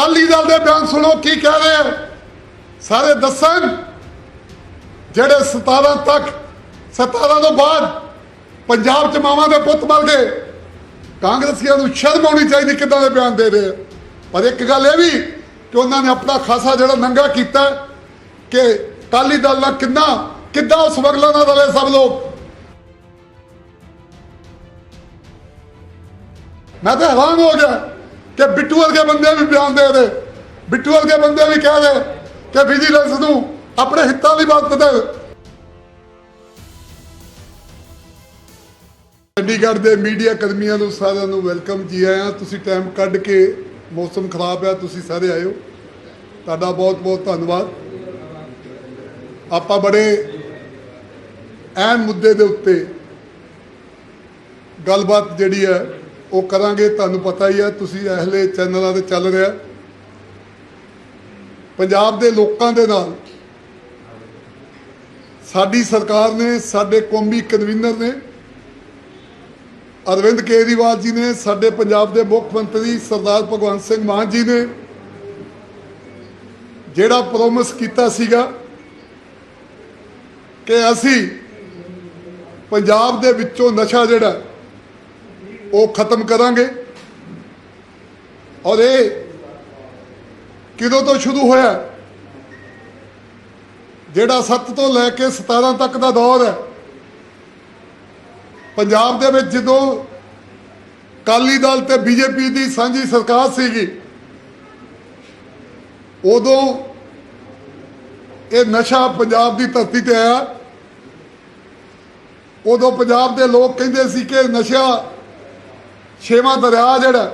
ਅਕਾਲੀ ਦਲ ਦੇ ਬਿਆਨ ਸੁਣੋ, ਕੀ ਕਹਿ ਰਹੇ ਸਾਰੇ ਦੱਸਣ? ਜਿਹੜੇ 17 ਤੱਕ 17 ਤੋਂ ਬਾਅਦ ਪੰਜਾਬ ਚ ਮਾਵਾਂ ਦੇ ਪੁੱਤ ਮਰ ਗਏ ਕਾਂਗਰਸੀਆਂ ਨੂੰ ਸ਼ਰਮ ਆਉਣੀ ਚਾਹੀਦੀ ਕਿੱਦਾਂ ਦੇ ਬਿਆਨ ਦੇ ਰਹੇ ਆ? ਪਰ ਇੱਕ ਗੱਲ ਇਹ ਵੀ ਕਿ ਉਹਨਾਂ ਨੇ ਆਪਣਾ ਖਾਸਾ ਜਿਹੜਾ ਨੰਗਾ ਕੀਤਾ ਕਿ ਕਾਲੀ ਦਲ ਨਾਲ ਕਿੰਨਾ, ਕਿੱਦਾਂ ਉਸ ਵਗਲਾਂ ਨਾਲ ਰਲੇ ਸਭ ਲੋਕ? ਮੈਂ ਤਾਂ ਹੈਰਾਨ ਹੋ ਗਿਆ। ਕਿ ਬਿੱਟੂ ਵਰਗੇ ਬੰਦੇ ਵੀ ਬਿਆਨ ਦੇ ਰਹੇ ਬਿੱਟੂ ਵਰਗੇ ਬੰਦੇ ਵੀ ਕਹਿ ਰਹੇ ਕਿ ਵਿਜੀਲੈਂਸ ਨੂੰ ਆਪਣੇ ਹਿੱਤਾਂ ਦੀ ਲਈ ਵਰਤਦੇ ਚੰਡੀਗੜ੍ਹ ਦੇ ਮੀਡੀਆ ਕਰਮੀਆਂ ਨੂੰ ਸਾਰਿਆਂ ਨੂੰ ਵੈਲਕਮ ਜੀ ਆਇਆਂ। ਤੁਸੀਂ ਟਾਈਮ ਕੱਢ ਕੇ ਮੌਸਮ ਖਰਾਬ ਹੈ, ਤੁਸੀਂ ਸਾਰੇ ਆਇਓ। ਤੁਹਾਡਾ ਬਹੁਤ ਬਹੁਤ ਧੰਨਵਾਦ। ਆਪਾਂ ਬੜੇ ਅਹਿਮ ਮੁੱਦੇ ਦੇ ਉੱਤੇ ਗੱਲਬਾਤ ਜਿਹੜੀ ਹੈ ਉਹ ਕਰਾਂਗੇ, ਤੁਹਾਨੂੰ ਪਤਾ ਹੀ ਹੈ ਤੁਸੀਂ ਇਹਲੇ ਚੈਨਲਾਂ ਤੇ ਚੱਲ ਰਿਹਾ ਪੰਜਾਬ ਦੇ ਲੋਕਾਂ ਦੇ ਨਾਲ ਸਾਡੀ ਸਰਕਾਰ ਨੇ, ਸਾਡੇ ਕੌਮੀ ਕਨਵੀਨਰ ਨੇ, ਅਰਵਿੰਦ ਕੇਜਰੀਵਾਲ ਜੀ ਨੇ, ਸਾਡੇ ਪੰਜਾਬ ਦੇ ਮੁੱਖ ਮੰਤਰੀ ਸਰਦਾਰ ਭਗਵੰਤ ਸਿੰਘ ਮਾਨ ਜੀ ਨੇ, ਜਿਹੜਾ ਪ੍ਰੋਮਿਸ ਕੀਤਾ ਸੀਗਾ ਕਿ ਅਸੀਂ ਪੰਜਾਬ ਦੇ ਵਿੱਚੋਂ ਨਸ਼ਾ ਜਿਹੜਾ ਉਹ ਖਤਮ ਕਰਾਂਗੇ। ਔਰ ਇਹ ਕਿਦੋਂ ਤੋਂ ਸ਼ੁਰੂ ਹੋਇਆ? ਜਿਹੜਾ 7 ਤੋਂ ਲੈ ਕੇ 17 ਤੱਕ ਦਾ ਦੌਰ ਹੈ। ਪੰਜਾਬ ਦੇ ਵਿੱਚ ਜਦੋਂ ਕਾਲੀ ਦਲ ਤੇ ਬੀਜੇਪੀ ਦੀ ਸਾਂਝੀ ਸਰਕਾਰ ਸੀਗੀ, ਉਦੋਂ ਇਹ ਨਸ਼ਾ ਪੰਜਾਬ ਦੀ ਧਰਤੀ ਤੇ ਆਇਆ। ਉਦੋਂ ਪੰਜਾਬ ਦੇ ਲੋਕ ਕਹਿੰਦੇ ਸੀ ਕਿ ਨਸ਼ਾ ਛੇਵਾਂ ਦਰਿਆ ਜਿਹੜਾ,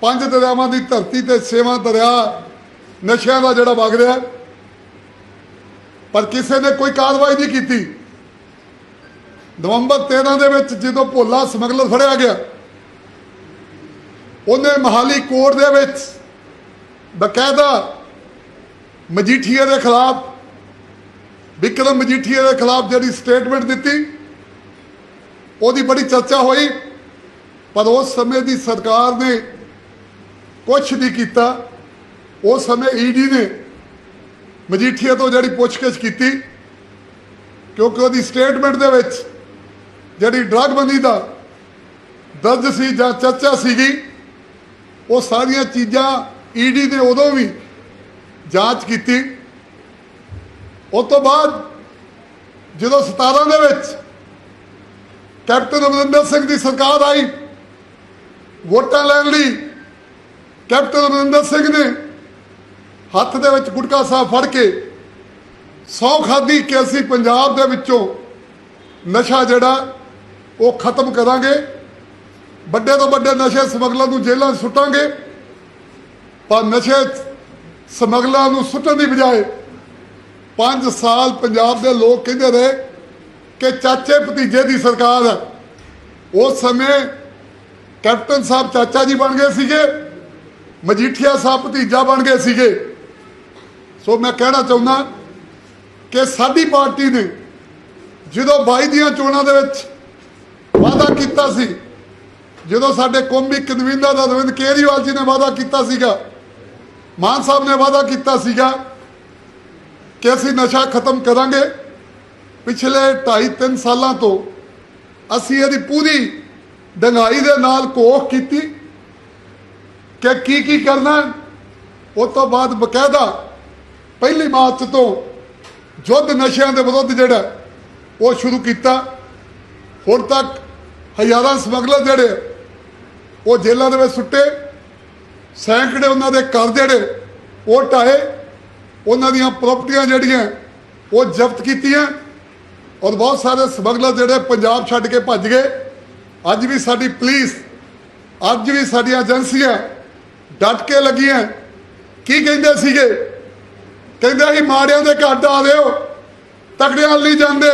ਪੰਜ ਦਰਿਆਵਾਂ ਦੀ ਧਰਤੀ ਤੇ ਛੇਵਾਂ ਦਰਿਆ ਨਸ਼ਿਆਂ ਦਾ ਜਿਹੜਾ ਵਗ ਰਿਹਾ। ਪਰ ਕਿਸੇ ਨੇ ਕੋਈ ਕਾਰਵਾਈ ਨਹੀਂ ਕੀਤੀ। ਨਵੰਬਰ 13 ਦੇ ਵਿੱਚ ਜਦੋਂ ਭੋਲਾ ਸਮਗਲਰ ਫੜਿਆ ਗਿਆ, ਉਹਨੇ ਮਹਾਲੀ ਕੋਰਟ ਦੇ ਵਿੱਚ ਬਕਾਇਦਾ ਮਜੀਠੀਆ ਦੇ ਖਿਲਾਫ, ਵਿਕਰਮ ਮਜੀਠੀਆ ਦੇ ਖਿਲਾਫ ਜਿਹੜੀ ਸਟੇਟਮੈਂਟ ਦਿੱਤੀ, ਉਹਦੀ ਬੜੀ ਚਰਚਾ ਹੋਈ। ਪਰ ਉਸ ਸਮੇਂ ਦੀ ਸਰਕਾਰ ਨੇ ਕੁਛ ਨਹੀਂ ਕੀਤਾ। ਉਸ ਸਮੇਂ ਈਡੀ ਨੇ ਮਜੀਠੀਆ ਤੋਂ ਜਿਹੜੀ ਪੁੱਛਗਿੱਛ ਕੀਤੀ, ਕਿਉਂਕਿ ਉਹਦੀ ਸਟੇਟਮੈਂਟ ਦੇ ਵਿੱਚ ਜਿਹੜੀ ਡਰੱਗ ਬੰਦੀ ਦਾ ਦਰਜ ਸੀ ਜਾਂ ਚਰਚਾ ਸੀਗੀ, ਉਹ ਸਾਰੀਆਂ ਚੀਜ਼ਾਂ ਈਡੀ ਨੇ ਉਦੋਂ ਵੀ ਜਾਂਚ ਕੀਤੀ। ਉਸ ਤੋਂ ਬਾਅਦ ਜਦੋਂ 17 ਦੇ ਵਿੱਚ ਕੈਪਟਨ ਅਮਰਿੰਦਰ ਸਿੰਘ ਦੀ ਸਰਕਾਰ ਆਈ ਵੋਟਾਂ ਲੈਣ ਲਈ ਕੈਪਟਨ ਅਮਰਿੰਦਰ ਸਿੰਘ ਨੇ ਹੱਥ ਦੇ ਵਿੱਚ ਗੁਟਕਾ ਸਾਹਿਬ ਫੜ ਕੇ ਸੌ ਖਾਦੀ ਕਿ ਅਸੀਂ ਪੰਜਾਬ ਦੇ ਵਿੱਚੋਂ ਨਸ਼ਾ ਜਿਹੜਾ ਉਹ ਖਤਮ ਕਰਾਂਗੇ, ਵੱਡੇ ਤੋਂ ਵੱਡੇ ਨਸ਼ੇ ਸਮਗਲਰ ਨੂੰ ਜੇਲ੍ਹਾਂ 'ਚ ਸੁੱਟਾਂਗੇ, ਪਰ ਨਸ਼ੇ ਸਮਗਲਰਾਂ ਨੂੰ ਸੁੱਟਣ ਦੀ ਬਜਾਏ 5 ਸਾਲ ਪੰਜਾਬ ਦੇ ਲੋਕ ਕਹਿੰਦੇ ਰਹੇ ਕਿ ਚਾਚੇ ਭਤੀਜੇ ਦੀ ਸਰਕਾਰ ਹੈ। ਉਸ ਸਮੇਂ ਕੈਪਟਨ ਸਾਹਿਬ ਚਾਚਾ ਜੀ ਬਣ ਗਏ ਸੀਗੇ। ਮਜੀਠੀਆ ਸਾਹਿਬ ਭਤੀਜਾ ਬਣ ਗਏ ਸੀਗੇ। ਸੋ ਮੈਂ ਕਹਿਣਾ ਚਾਹੁੰਦਾ ਕਿ ਸਾਡੀ ਪਾਰਟੀ ਨੇ ਜਦੋਂ 22 ਦੀਆਂ ਚੋਣਾਂ ਦੇ ਵਿੱਚ ਵਾਅਦਾ ਕੀਤਾ ਸੀ, ਜਦੋਂ ਸਾਡੇ ਕੌਮੀ ਕਨਵੀਨਰ ਅਰਵਿੰਦ ਕੇਜਰੀਵਾਲ ਜੀ ਨੇ ਵਾਅਦਾ ਕੀਤਾ ਸੀਗਾ, ਮਾਨ ਸਾਹਿਬ ਨੇ ਵਾਅਦਾ ਕੀਤਾ ਸੀਗਾ ਕਿ ਅਸੀਂ ਨਸ਼ਾ ਖਤਮ ਕਰਾਂਗੇ। ਪਿਛਲੇ 2.5 3 ਸਾਲਾਂ ਤੋਂ ਅਸੀਂ ਇਹਦੀ ਪੂਰੀ ਡੰਗਾਈ ਦੇ ਨਾਲ ਕੋਖ ਕੀਤੀ ਕਿ ਕੀ ਕੀ ਕਰਨਾ ਉਹ ਤੋਂ ਬਾਅਦ ਬਕਾਇਦਾ ਪਹਿਲੀ ਮਾਰਚ ਤੋਂ ਯੁੱਧ ਨਸ਼ਿਆਂ ਦੇ ਵਿਰੁੱਧ ਜਿਹੜਾ ਉਹ ਸ਼ੁਰੂ ਕੀਤਾ। ਹੁਣ ਤੱਕ ਹਜ਼ਾਰਾਂ ਸਮਗਲਰ ਜਿਹੜੇ ਉਹ ਜੇਲ੍ਹਾਂ ਦੇ ਵਿੱਚ ਸੁੱਟੇ। ਸੈਂਕੜੇ ਉਹਨਾਂ ਦੇ ਘਰ ਜਿਹੜੇ ਉਹ ਢਾਏ ਉਹਨਾਂ ਦੀਆਂ ਪ੍ਰਾਪਰਟੀਆਂ ਜਿਹੜੀਆਂ ਉਹ ਜ਼ਬਤ ਕੀਤੀਆਂ। ਔਰ ਬਹੁਤ ਸਾਰੇ ਸਮਗਲਰ ਜਿਹੜੇ ਪੰਜਾਬ ਛੱਡ ਕੇ ਭੱਜ ਗਏ। ਅੱਜ ਵੀ ਸਾਡੀ ਪੁਲਿਸ, ਅੱਜ ਵੀ ਸਾਡੀਆਂ ਏਜੰਸੀਆਂ ਡਟ ਕੇ ਲੱਗੀਆਂ ਕੀ ਕਹਿੰਦੇ ਸੀਗੇ? ਕਹਿੰਦੇ ਅਸੀਂ ਮਾੜਿਆਂ ਦੇ ਘਰ ਆ ਦਿਓ ਤਕੜਿਆਂ ਵੱਲ ਨਹੀਂ ਜਾਂਦੇ।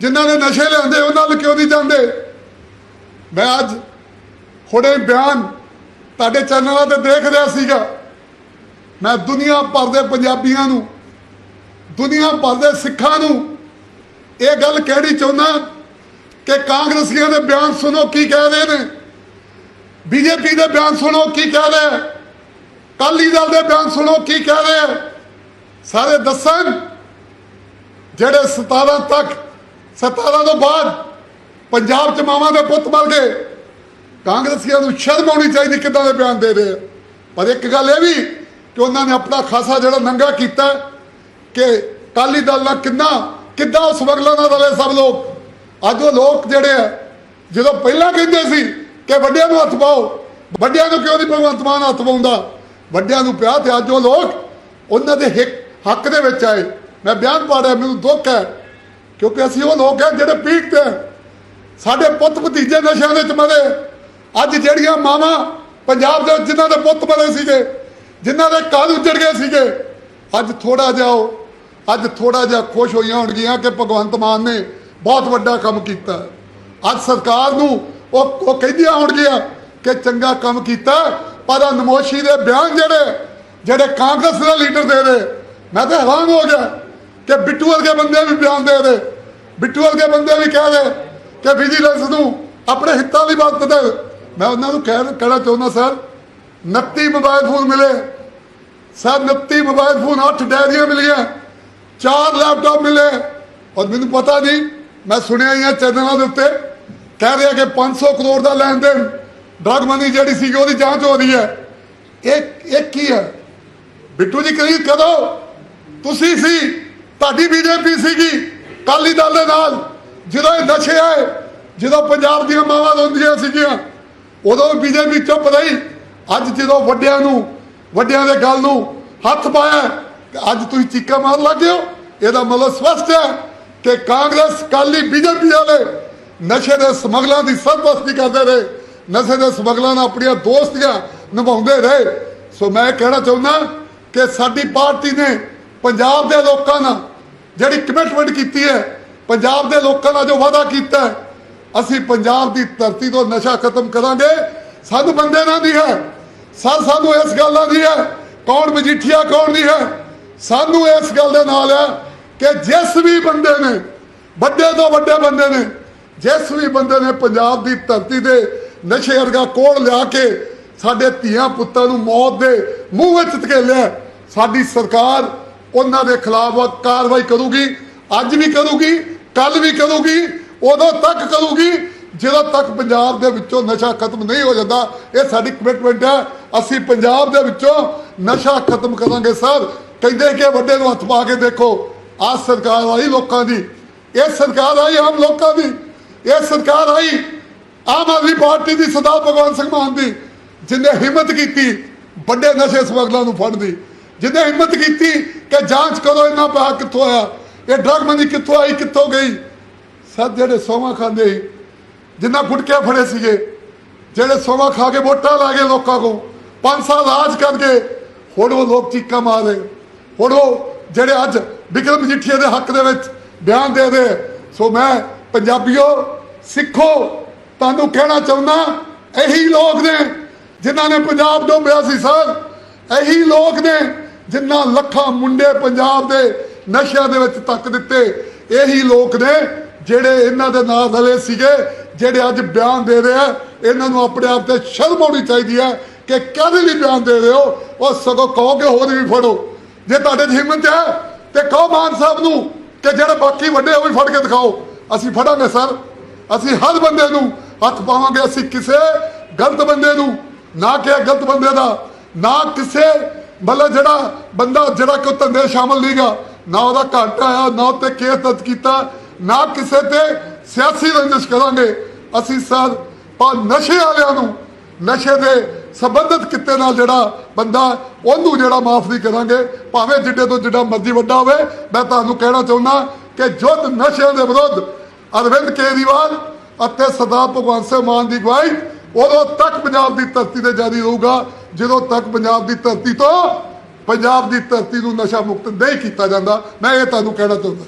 ਜਿਨ੍ਹਾਂ ਨੇ ਨਸ਼ੇ ਲਿਆਂਦੇ ਉਹਨਾਂ ਵੱਲ ਕਿਉਂ ਨਹੀਂ ਜਾਂਦੇ? ਮੈਂ ਅੱਜ ਹੁਣੇ ਬਿਆਨ ਤੁਹਾਡੇ ਚੈਨਲਾਂ ਤੇ ਦੇਖ ਰਿਹਾ ਸੀਗਾ। ਮੈਂ ਦੁਨੀਆ ਭਰ ਦੇ ਪੰਜਾਬੀਆਂ ਨੂੰ, ਦੁਨੀਆ ਭਰ ਦੇ ਸਿੱਖਾਂ ਨੂੰ ਇਹ ਗੱਲ ਕਹਿਣੀ ਚਾਹੁੰਦਾ ਕਿ ਕਾਂਗਰਸੀਆਂ ਦੇ ਬਿਆਨ ਸੁਣੋ ਕੀ ਕਹਿ ਰਹੇ ਨੇ? ਬੀਜੇਪੀ ਦੇ ਬਿਆਨ ਸੁਣੋ ਕੀ ਕਹਿ ਰਹੇ? ਹੈ। ਕਾਲੀ ਦਲ ਦੇ ਬਿਆਨ ਸੁਣੋ ਕੀ ਕਹਿ ਰਹੇ? ਸਾਰੇ ਦੱਸਣ ਜਿਹੜੇ 17 ਤੱਕ 17 ਤੋਂ ਬਾਅਦ ਪੰਜਾਬ ਚ ਮਾਵਾਂ ਦੇ ਪੁੱਤ ਮਰ ਗਏ। ਕਾਂਗਰਸੀਆਂ ਨੂੰ ਸ਼ਰਮ ਆਉਣੀ ਚਾਹੀਦੀ ਕਿੱਦਾਂ ਦੇ ਬਿਆਨ ਦੇ ਰਹੇ ਆ? ਪਰ ਇੱਕ ਗੱਲ ਇਹ ਵੀ ਕਿ ਉਹਨਾਂ ਨੇ ਆਪਣਾ ਖਾਸਾ ਜਿਹੜਾ ਨੰਗਾ ਕੀਤਾ ਕਿ ਕਾਲੀ ਦਲ ਨਾਲ ਕਿੰਨਾ, ਕਿੱਦਾਂ ਉਸ ਵਗਲਾਂ ਨਾਲ ਰਲੇ ਸਭ ਲੋਕ? ਅੱਜ ਉਹ ਲੋਕ ਜਿਹੜੇ ਆ, ਜਦੋਂ ਪਹਿਲਾਂ ਕਹਿੰਦੇ ਸੀ ਕਿ ਵੱਡਿਆਂ ਨੂੰ ਹੱਥ ਪਾਓ, ਵੱਡਿਆਂ ਨੂੰ ਕਿਉਂ ਨਹੀਂ ਭਗਵੰਤ ਮਾਨ ਹੱਥ ਪਾਉਂਦਾ? ਵੱਡਿਆਂ ਨੂੰ ਪਿਆ ਤੇ ਅੱਜ ਉਹ ਲੋਕ ਉਹਨਾਂ ਦੇ ਹੱਕ ਦੇ ਵਿੱਚ ਆਏ। ਮੈਂ ਬਿਆਨ ਪਾੜਿਆ ਮੈਨੂੰ ਦੁੱਖ ਹੈ, ਕਿਉਂਕਿ ਅਸੀਂ ਉਹ ਲੋਕ ਹਾਂ ਜਿਹੜੇ ਪੀਕ ਤੇ ਹੈ। ਸਾਡੇ ਪੁੱਤ ਭਤੀਜੇ ਨਸ਼ਿਆਂ ਦੇ ਚ ਮਰੇ। ਅੱਜ ਜਿਹੜੀਆਂ ਮਾਵਾਂ ਪੰਜਾਬ ਦੇ ਵਿੱਚ ਜਿਨ੍ਹਾਂ ਦੇ ਪੁੱਤ ਮਰੇ ਸੀਗੇ, ਜਿਨ੍ਹਾਂ ਦੇ ਘਰ ਉੱਜੜ ਗਏ ਸੀਗੇ, ਅੱਜ ਥੋੜਾ ਜਿਹਾ ਉਹ ਅੱਜ ਥੋੜਾ ਜਿਹਾ ਖੁਸ਼ ਹੋਈਆਂ ਹੋਣਗੀਆਂ ਕਿ ਭਗਵੰਤ ਮਾਨ ਨੇ ਬਹੁਤ ਵੱਡਾ ਕੰਮ ਕੀਤਾ। ਅੱਜ ਸਰਕਾਰ ਨੂੰ ਉਹ ਉਹ ਕਹਿੰਦੀਆਂ ਹੋਣਗੀਆਂ ਕਿ ਚੰਗਾ ਕੰਮ ਕੀਤਾ, ਪਰ ਆਹ ਨਮੋਸ਼ੀ ਦੇ ਬਿਆਨ ਜਿਹੜੇ ਜਿਹੜੇ ਕਾਂਗਰਸ ਦੇ ਲੀਡਰ ਦੇ ਰਹੇ ਮੈਂ ਤਾਂ ਹੈਰਾਨ ਹੋ ਗਿਆ ਕਿ ਬਿੱਟੂ ਵਰਗੇ ਬੰਦੇ ਵੀ ਬਿਆਨ ਦੇ ਰਹੇ। ਬਿੱਟੂ ਵਰਗੇ ਬੰਦੇ ਵੀ ਕਹਿ ਰਹੇ ਕਿ ਵਿਜੀਲੈਂਸ ਨੂੰ ਆਪਣੇ ਹਿੱਤਾਂ ਦੀ ਲਈ ਵਰਤਦੇ ਮੈਂ ਉਹਨਾਂ ਨੂੰ ਕਹਿ ਕਹਿਣਾ ਚਾਹੁੰਦਾ, ਸਰ 29 ਮੋਬਾਈਲ ਫੋਨ ਮਿਲੇ। ਸਰ 29 ਮੋਬਾਈਲ ਫੋਨ 8 ਡੈਰੀਆਂ ਮਿਲੀਆਂ, ਚਾਰ ਲੈਪਟਾਪ ਮਿਲੇ। ਔਰ ਮੈਨੂੰ ਪਤਾ ਨਹੀਂ ਮੈਂ ਸੁਣਿਆ ਹੀ ਆ ਚੈਨਲਾਂ ਦੇ ਉੱਤੇ, ਕਹਿ ਰਿਹਾ ਕਿ 500 ਕਰੋੜ ਦਾ ਲੈਣ ਦੇਣ ਡਰਗ ਮਨੀ ਜਿਹੜੀ ਸੀ ਉਹਦੀ ਜਾਂਚ ਹੋ ਰਹੀ ਹੈ। ਇਹ ਇਹ ਕੀ ਹੈ? ਬਿੱਟੂ ਜੀ ਕਰੀ ਕਦੋਂ ਤੁਸੀਂ ਸੀ, ਤੁਹਾਡੀ ਬੀਜੇਪੀ ਸੀਗੀ ਕਾਲੀ ਦਲ ਦੇ ਨਾਲ, ਜਦੋਂ ਇਹ ਨਸ਼ੇ ਆਏ, ਜਦੋਂ ਪੰਜਾਬ ਦੀਆਂ ਮਾਵਾਂ ਰੋਂਦੀਆਂ ਸੀਗੀਆਂ, ਉਦੋਂ ਬੀਜੇਪੀ ਚੁੱਪ ਰਹੀ। ਅੱਜ ਜਦੋਂ ਵੱਡਿਆਂ ਨੂੰ, ਵੱਡਿਆਂ ਦੇ ਗੱਲ ਨੂੰ ਹੱਥ ਪਾਇਆ ਤੇ ਅੱਜ ਤੁਸੀਂ ਚੀਕਾ ਮਾਰਨ ਲੱਗੇ ਹੋ। ਇਹਦਾ ਮਤਲਬ ਸਪਸ਼ਟ ਹੈ ਕਿ ਕਾਂਗਰਸ ਕਾਲੀ ਬੀਜੇਪੀ ਵਾਲੇ ਨਸ਼ੇ ਦੇ ਸਮਗਲਾਂ ਦੀ ਸਰਪ੍ਰਸਤੀ ਕਰਦੇ ਰਹੇ ਨਸ਼ੇ ਦੇ ਸਮਗਲਾਂ ਨਾਲ ਆਪਣੀਆਂ ਦੋਸਤੀਆਂ ਨਿਭਾਉਂਦੇ ਰਹੇ। ਸੋ ਮੈਂ ਕਹਿਣਾ ਚਾਹੁੰਦਾ ਕਿ ਸਾਡੀ ਪਾਰਟੀ ਨੇ ਪੰਜਾਬ ਦੇ ਲੋਕਾਂ ਨਾਲ ਜਿਹੜੀ ਕਮਿਟਮੈਂਟ ਕੀਤੀ ਹੈ ਪੰਜਾਬ ਦੇ ਲੋਕਾਂ ਨਾਲ ਜੋ ਵਾਅਦਾ ਕੀਤਾ ਹੈ, ਅਸੀਂ ਪੰਜਾਬ ਦੀ ਧਰਤੀ ਤੋਂ ਨਸ਼ਾ ਖਤਮ ਕਰਾਂਗੇ। ਸਾਨੂੰ ਬੰਦੇ ਨਾਲ ਨਹੀਂ ਹੈ। ਸਰ ਸਾਨੂੰ ਇਸ ਗੱਲ ਦਾ ਨਹੀਂ ਹੈ। ਕੌਣ ਮਜੀਠੀਆ ਕੌਣ ਨਹੀਂ ਹੈ। ਸਾਨੂੰ ਇਸ ਗੱਲ ਦੇ ਨਾਲ ਹੈ ਕਿ ਜਿਸ ਵੀ ਬੰਦੇ ਨੇ, ਵੱਡੇ ਤੋਂ ਵੱਡੇ ਬੰਦੇ ਨੇ, ਜਿਸ ਵੀ ਬੰਦੇ ਨੇ ਪੰਜਾਬ ਦੀ ਧਰਤੀ ਦੇ ਨਸ਼ੇ ਵਰਗਾ ਕੋੜ ਲਿਆ ਕੇ ਸਾਡੇ ਧੀਆਂ ਪੁੱਤਾਂ ਨੂੰ ਮੌਤ ਦੇ ਮੂੰਹ ਵਿੱਚ ਧਕੇਲਿਆ, ਸਾਡੀ ਸਰਕਾਰ ਉਹਨਾਂ ਦੇ ਖਿਲਾਫ ਕਾਰਵਾਈ ਕਰੂਗੀ, ਅੱਜ ਵੀ ਕਰੂਗੀ ਕੱਲ ਵੀ ਕਰੂਗੀ, ਉਦੋਂ ਤੱਕ ਕਰੂਗੀ, ਜਦੋਂ ਤੱਕ ਪੰਜਾਬ ਦੇ ਵਿੱਚੋਂ ਨਸ਼ਾ ਖਤਮ ਨਹੀਂ ਹੋ ਜਾਂਦਾ, ਇਹ ਸਾਡੀ ਕਮਿਟਮੈਂਟ ਹੈ, ਅਸੀਂ ਪੰਜਾਬ ਦੇ ਵਿੱਚੋਂ ਨਸ਼ਾ ਖਤਮ ਕਰਾਂਗੇ, ਸਰ। ਕਹਿੰਦੇ ਕਿ ਵੱਡੇ ਨੂੰ ਹੱਥ ਪਾ ਕੇ ਦੇਖੋ ਆਹ ਸਰਕਾਰ ਆਈ ਲੋਕਾਂ ਦੀ, ਇਹ ਸਰਕਾਰ ਆਈ ਆਮ ਲੋਕਾਂ ਦੀ, ਇਹ ਸਰਕਾਰ ਆਈ ਆਮ ਆਦਮੀ ਪਾਰਟੀ ਦੀ, ਸਰਦਾਰ ਭਗਵੰਤ ਸਿੰਘ ਮਾਨ ਦੀ, ਜਿਨੇ ਹਿੰਮਤ ਕੀਤੀ ਵੱਡੇ ਨਸ਼ੇ ਸਮਗਲਰਾਂ ਨੂੰ ਫੜਨ ਦੀ, ਜਿਨੇ ਹਿੰਮਤ ਕੀਤੀ ਕਿ ਜਾਂਚ ਕਰੋ ਇਹਨਾਂ ਪੈਸਾ ਕਿੱਥੋਂ ਆਇਆ, ਇਹ ਡਰਗ ਮੰਦੀ ਕਿੱਥੋਂ ਆਈ, ਕਿੱਥੋਂ ਗਈ। ਸਭ ਜਿਹੜੇ ਸੋਮਾ ਖਾਂਦੇ ਸੀ, ਜਿੰਨਾ ਗੁਟਕੇ ਫੜੇ ਸੀਗੇ, ਜਿਹੜੇ ਸੋਮਾ ਖਾ ਕੇ ਵੋਟਾਂ ਲਾ ਗਏ ਲੋਕਾਂ ਕੋ ਪੰਜ ਸਾਲ ਰਾਜ ਕਰਕੇ, ਹੁਣ ਉਹ ਲੋਕ ਚੀਕਾਂ ਮਾਰ ਰਹੇ, ਹੁਣ ਉਹ ਜਿਹੜੇ ਅੱਜ ਵਿਕਰਮ ਮਜੀਠੀਆ ਦੇ ਹੱਕ ਦੇ ਵਿੱਚ ਬਿਆਨ ਦੇ ਦੇ। ਸੋ ਮੈਂ ਪੰਜਾਬੀਓ, ਸਿੱਖੋ, ਤੁਹਾਨੂੰ ਕਹਿਣਾ ਚਾਹੁੰਦਾ, ਇਹੀ ਲੋਕ ਨੇ ਜਿਨ੍ਹਾਂ ਨੇ ਪੰਜਾਬ ਡੋਬਿਆ ਸੀ, ਸਰ। ਇਹੀ ਲੋਕ ਨੇ ਜਿਨ੍ਹਾਂ ਲੱਖਾਂ ਮੁੰਡੇ ਪੰਜਾਬ ਦੇ ਨਸ਼ਿਆਂ ਦੇ ਵਿੱਚ ਤੱਕ ਦਿੱਤੇ। ਇਹੀ ਲੋਕ ਨੇ ਜਿਹੜੇ ਇਹਨਾਂ ਦੇ ਨਾਲ ਰਲੇ ਸੀਗੇ, ਜਿਹੜੇ ਅੱਜ ਬਿਆਨ ਦੇ ਰਹੇ ਆ। ਇਹਨਾਂ ਨੂੰ ਆਪਣੇ ਆਪ ਤੇ ਸ਼ਰਮ ਆਉਣੀ ਚਾਹੀਦੀ ਹੈ ਕਿ ਕਾਹਦੇ ਲਈ ਬਿਆਨ ਦੇ ਰਹੇ ਹੋ? ਉਹ ਸਗੋਂ ਕਹੋ ਕਿ ਹੋਰ ਵੀ ਫੜੋ। ਜੇ ਤੁਹਾਡੇ 'ਚ ਹਿੰਮਤ ਹੈ ਤੇ ਕਹੋ ਮਾਨ ਸਾਹਿਬ ਨੂੰ ਕਿ ਜਿਹੜੇ ਬਾਕੀ ਵੱਡੇ ਉਹ ਵੀ ਫੜ ਕੇ ਦਿਖਾਓ। ਅਸੀਂ ਫੜਾਂਗੇ, ਸਰ। ਅਸੀਂ ਹਰ ਬੰਦੇ ਨੂੰ ਹੱਥ ਪਾਵਾਂਗੇ। ਅਸੀਂ ਕਿਸੇ ਗਲਤ ਬੰਦੇ ਨੂੰ, ਨਾ ਕਿ ਗਲਤ ਬੰਦੇ ਦਾ, ਨਾ ਕਿਸੇ ਮਤਲਬ ਜਿਹੜਾ ਬੰਦਾ ਜਿਹੜਾ ਕੋਈ ਧੰਦੇ ਸ਼ਾਮਲ ਨਹੀਂਗਾ, ਨਾ ਉਹਦਾ ਘਾਟਾ ਆਇਆ, ਨਾ ਉੱਤੇ ਕੇਸ ਦਰਜ ਕੀਤਾ, ਨਾ ਕਿਸੇ ਤੇ ਸਿਆਸੀ ਰੰਜਿਸ਼ ਕਰਾਂਗੇ। ਅਸੀਂ, ਸਰ ਪਰ ਨਸ਼ੇ ਵਾਲਿਆਂ ਨੂੰ, ਨਸ਼ੇ ਦੇ ਸੰਬੰਧਿਤ ਕਿੱਤੇ ਨਾਲ ਜਿਹੜਾ ਬੰਦਾ, ਉਹਨੂੰ ਜਿਹੜਾ ਮਾਫ ਨਹੀਂ ਕਰਾਂਗੇ, ਭਾਵੇਂ ਜਿੱਡੇ ਤੋਂ ਜਿੱਡਾ ਮਰਜ਼ੀ ਵੱਡਾ ਹੋਵੇ, ਮੈਂ ਤੁਹਾਨੂੰ ਕਹਿਣਾ ਚਾਹੁੰਦਾ ਕਿ ਜੁੱਧ ਨਸ਼ਿਆਂ ਦੇ ਵਿਰੁੱਧ ਅਰਵਿੰਦ ਕੇਜਰੀਵਾਲ ਅਤੇ ਸਰਦਾਰ ਭਗਵੰਤ ਸਿੰਘ ਮਾਨ ਦੀ ਅਗਵਾਈ ਉਦੋਂ ਤੱਕ ਪੰਜਾਬ ਦੀ ਧਰਤੀ ਤੇ ਜਾਰੀ ਰਹੂਗਾ, ਜਦੋਂ ਤੱਕ ਪੰਜਾਬ ਦੀ ਧਰਤੀ ਤੋਂ ਪੰਜਾਬ ਦੀ ਧਰਤੀ ਨੂੰ ਨਸ਼ਾ ਮੁਕਤ ਨਹੀਂ ਕੀਤਾ ਜਾਂਦਾ। ਮੈਂ ਇਹ ਤੁਹਾਨੂੰ ਕਹਿਣਾ ਚਾਹੁੰਦਾ।